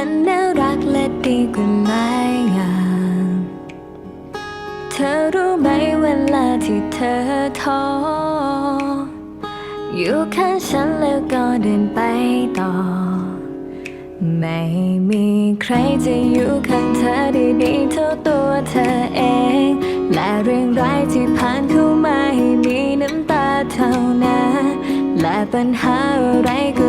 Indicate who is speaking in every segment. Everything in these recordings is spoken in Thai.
Speaker 1: มันน่ารักและดีกว่าหลาย่างเธอรู้ไหมเวลาที่เธอท้ออยู่ข้างฉันแล้วก็เดินไปต่อ ไม่มีใครจะอยู่ข้างเธอได้ดีเท่าตัวเธอเอง และเรื่องร้ายที่ผ่านเข้ามาให้มีน้ำตาเท่านั้นและปัญหาอะไรก็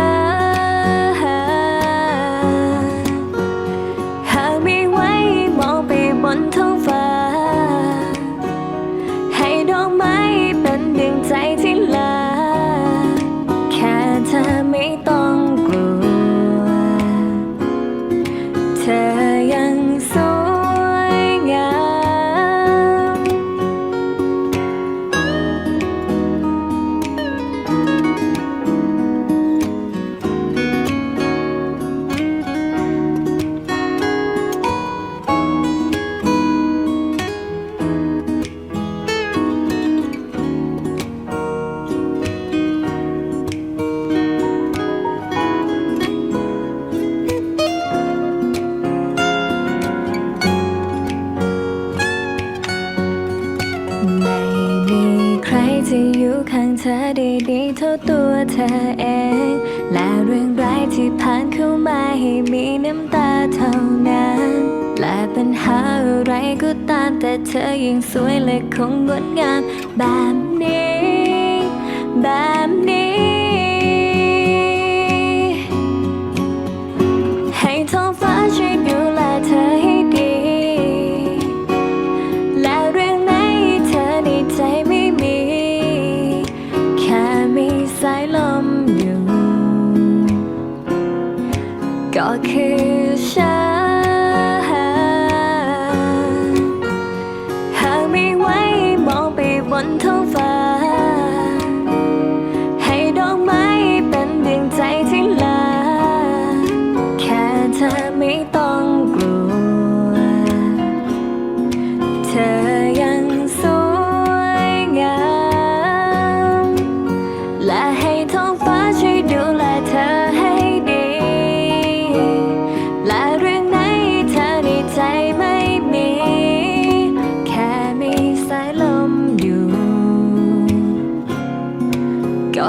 Speaker 1: ใครจะอยู่ข้างเธอได้ดีเท่าตัวเธอเอง และเรื่องร้ายที่ผ่านเข้ามาให้มีน้ำตาเท่านั้น และปัญหาอะไรก็ตามแต่เธอยังสวยและคงงดงามแบบนี้ แบบนี้ ก็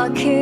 Speaker 1: ก็